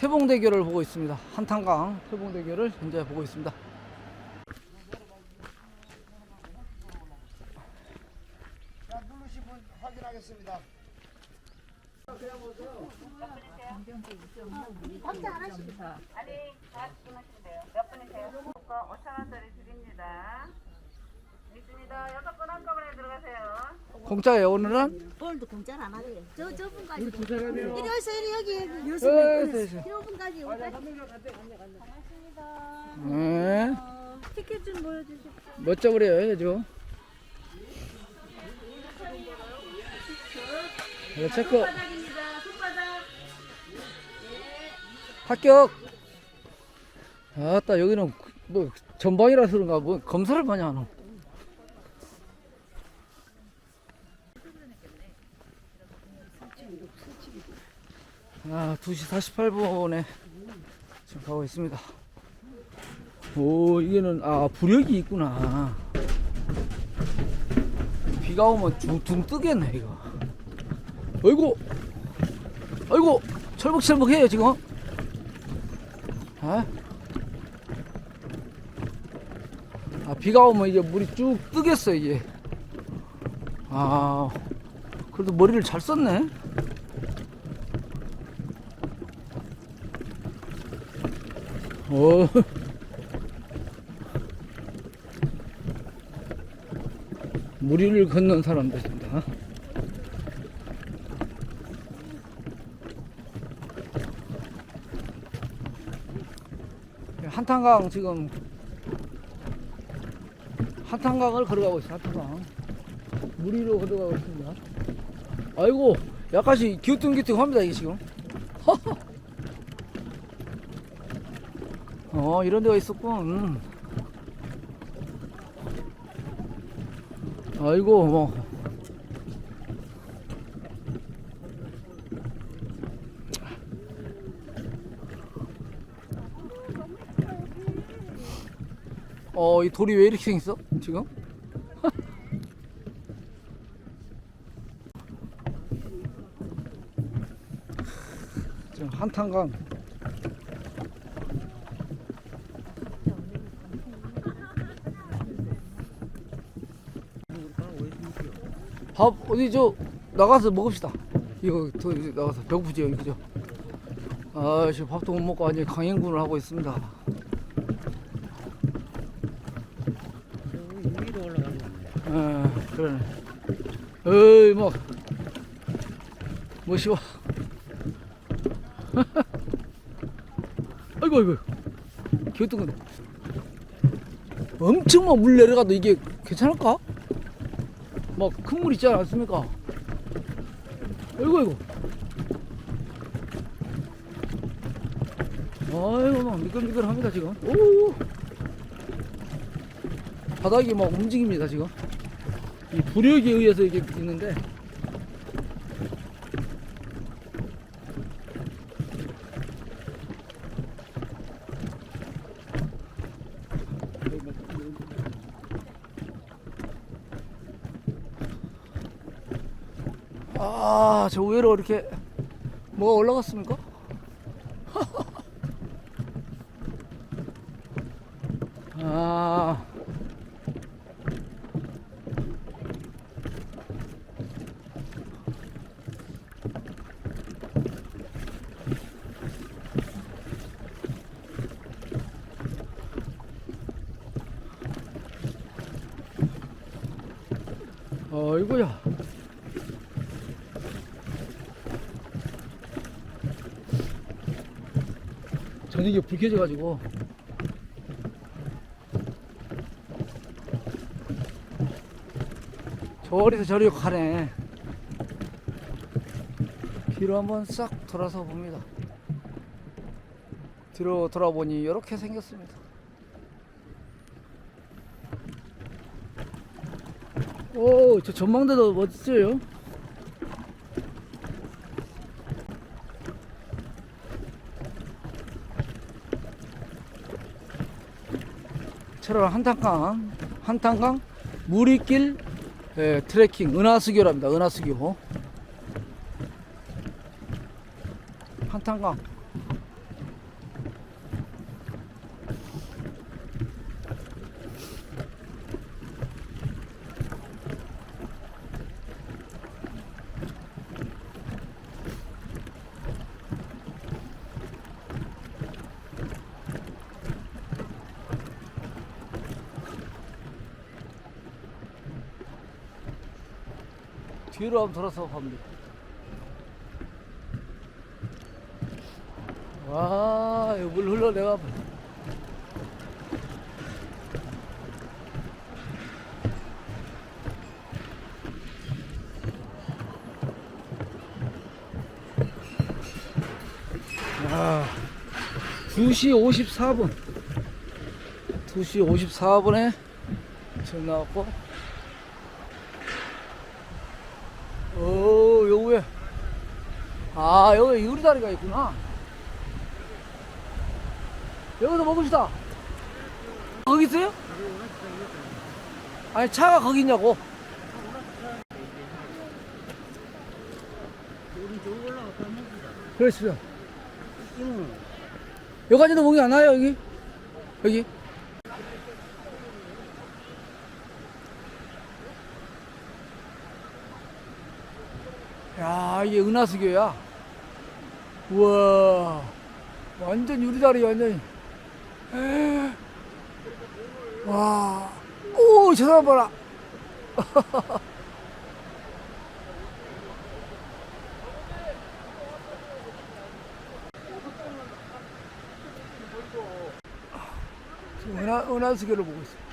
태봉대교를 보고 있습니다. 한탄강 태봉대교를 현재 보고 있습니다. 자, 누르신 분 확인하겠습니다. 아니, 다 주문하시면 돼요. 몇 분이세요? 거 5천 원짜리 드립니다. 있습니다. 여섯 분 한꺼번에 들어가세요. 공짜예요 오늘은? 오늘도 공짜는 안 하래요. 저 저분까지. 우리 두 사람이요. 이리 오세요 여기 여기 네, 열심히 네, 네. 저분까지 여기까지. 네. 어, 티켓 좀 보여주세요. 멋져 그래요 지금. 네, 체크. 손바닥. 합격. 아따 여기는 뭐 전방이라서 그런가 뭐 검사를 많이 하노. 아 2시 48분에 지금 가고 있습니다. 오 이게는 아 부력이 있구나. 비가 오면 둥둥 뜨겠네 이거. 아이고 아이고 철벅철벅해요 지금. 아? 아, 비가 오면 이제 물이 쭉 뜨겠어, 이제. 아, 그래도 머리를 잘 썼네. 어. 무리를 걷는 사람들입니다. 한탄강 지금 한탄강을 걸어가고 있어요. 한탄강 무리로 걸어가고 있습니다. 아이고 약간씩 기우뚱기우뚱합니다 이게 지금. 어 이런 데가 있었군. 아이고 뭐. 어, 이 돌이 왜 이렇게 생겼어? 지금? 지금 한탄강. 밥 어디 저 나가서 먹읍시다. 이거 더 이제 나가서 배고프지요, 그죠? 아, 지금 밥도 못 먹고 완전 강행군을 하고 있습니다. 위로 올라가는 어, 그러네. 어이, 뭐, 뭐시와. 아이고, 아이고. 기어뜬 건데. 엄청 막 물 내려가도 이게 괜찮을까? 막 큰 물 있지 않습니까? 아이고, 아이고. 아이고, 막 미끌미끌합니다, 지금. 오! 바닥이 막 움직입니다, 지금. 이 부력에 의해서 이게 있는데 아, 저 위로 이렇게 뭐가 올라갔습니까? 아, 어이구야. 저녁에 불 켜져가지고. 저리서 저리 가네. 뒤로 한번 싹 돌아서 봅니다. 뒤로 돌아보니 이렇게 생겼습니다. 오, 저 전망대도 멋지죠? 철원 한탄강, 한탄강 무리길 예, 트레킹 은하수교랍니다. 은하수교. 한탄강. 뒤로 한번 돌아서 봅니다. 와, 물 흘러내가. 봐. 야, 2시 54분. 2시 54분에 지금 나왔고, 어, 여기에. 아, 여기 유리다리가 있구나. 여기서 먹읍시다. 거기 있어요? 아니, 차가 거기 있냐고. 그렇습니다. 여기까지도 먹이 안 와요, 여기? 여기? 야, 이게 은하수교야. 우와. 완전 유리다리, 완전히. 에. 와. 오, 저 사람 봐라. 은하, 은하수교를 보고 있어.